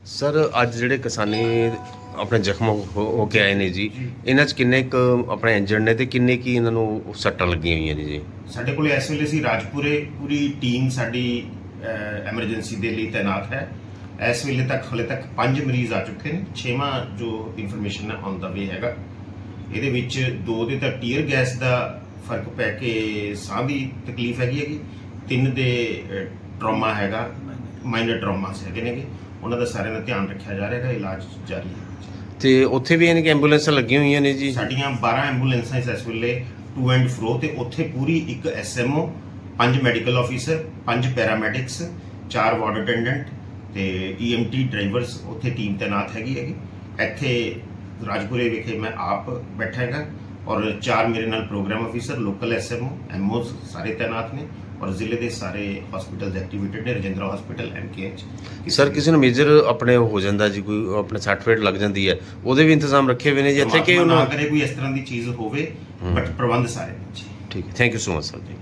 Sir ਅੱਜ ਜਿਹੜੇ ਕਿਸਾਨੀ ਆਪਣੇ ਜ਼ਖਮ ਹੋ ਕੇ ਆਏ ਨੇ ਜੀ ਇਹਨਾਂ 'ਚ ਕਿੰਨੇ ਕੁ ਆਪਣੇ ਇੰਜਰਡ ਨੇ ਤੇ ਕਿੰਨੇ ਕੀ ਇਹਨਾਂ ਨੂੰ ਸੱਟਾਂ ਲੱਗੀਆਂ ਹੋਈਆਂ ਨੇ ਜੀ? ਸਾਡੇ ਕੋਲ ਇਸ ਵੇਲੇ ਸੀ ਰਾਜਪੁਰੇ ਪੂਰੀ ਟੀਮ ਸਾਡੀ ਐਮਰਜੈਂਸੀ ਦੇ ਲਈ ਤਾਇਨਾਤ ਹੈ। ਇਸ ਵੇਲੇ ਤੱਕ ਹਲੇ ਤੱਕ 5 ਮਰੀਜ਼ ਆ ਚੁੱਕੇ ਨੇ ਛੇਵਾਂ ਜੋ ਇਨਫੋਰਮੇਸ਼ਨ ਹੈ ਔਨ ਦਾ ਵੇ ਹੈਗਾ। ਇਹਦੇ ਵਿੱਚ ਦੋ ਦੇ ਤਾਂ ਟੀਅਰ ਗੈਸ ਦਾ ਫ਼ਰਕ ਪੈ ਕੇ ਸਾਹ ਦੀ ਤਕਲੀਫ ਹੈਗੀ ਹੈਗੀ ਤਿੰਨ ਦੇ ਟਰਾਮਾ ਹੈਗਾ। ਮਾਈਨਰ ਟਰਾਮਾਸ ਹੈਗੇ ਨੇਗੇ ਉਹਨਾਂ ਦਾ ਸਾਰਿਆਂ ਦਾ ਧਿਆਨ ਰੱਖਿਆ ਜਾ ਰਿਹਾ ਹੈਗਾ ਇਲਾਜ ਜਾਰੀ ਹੈ। ਤੇ ਉੱਥੇ ਵੀ ਇਹਨਾਂ ਕਿ ਐਂਬੂਲੈਂਸਾਂ ਲੱਗੀਆਂ ਹੋਈਆਂ ਨੇ ਜੀ? ਸਾਡੀਆਂ 12 ਐਂਬੂਲੈਂਸਾਂ ਇਸ ਵੇਲੇ ਟੂ ਐਂਡ ਫਰੋ ਤੇ ਉੱਥੇ ਪੂਰੀ ਇੱਕ ਐਸਐਮਓ ਪੰਜ ਮੈਡੀਕਲ ਆਫੀਸਰ ਪੰਜ ਪੈਰਾਮੈਡਿਕਸ ਚਾਰ ਵਾਰਡ ਅਟੈਂਡੈਂਟ ਤੇ ਈਐਮਟੀ ਡਰਾਈਵਰਸ ਉੱਥੇ ਟੀਮ ਤਾਇਨਾਤ ਹੈਗੀ ਹੈਗੀ। ਇੱਥੇ ਰਾਜਪੁਰੇ ਵਿਖੇ ਮੈਂ ਆਪ ਬੈਠਾ ਹੈਗਾ। ਔਰ ਚਾਰ ਮੇਰੇ ਨਾਲ programme officer local SMO MOs ਸਾਰੇ ਤਾਇਨਾਤ ਨੇ ਔਰ ਜ਼ਿਲ੍ਹੇ ਦੇ ਸਾਰੇ ਹਸਪੀਟਲਸ ਐਕਟੀਵੇਟਡ ਨੇ ਰਜਿੰਦਰਾ ਹਸਪੀਟਲ ਐਮਕੇਐਚ ਸਰ ਕਿਸੇ ਨੂੰ ਮੇਜਰ ਆਪਣੇ ਹੋ ਜਾਂਦਾ ਜੀ ਕੋਈ ਆਪਣੇ ਸਰਟੀਫਿਕੇਟ ਲੱਗ ਜਾਂਦੀ ਹੈ ਉਹਦੇ ਵੀ ਇੰਤਜ਼ਾਮ ਰੱਖੇ ਹੋਏ ਨੇ ਜੀ ਇੱਥੇ ਕਿ ਉਹਨਾਂ ਕਰੇ ਕੋਈ ਇਸ ਤਰ੍ਹਾਂ ਦੀ ਚੀਜ਼ ਹੋਵੇ ਬਟ ਪ੍ਰਬੰਧ ਸਾਰੇ ਨੇ ਜੀ ਠੀਕ ਹੈ thank you so much sir ji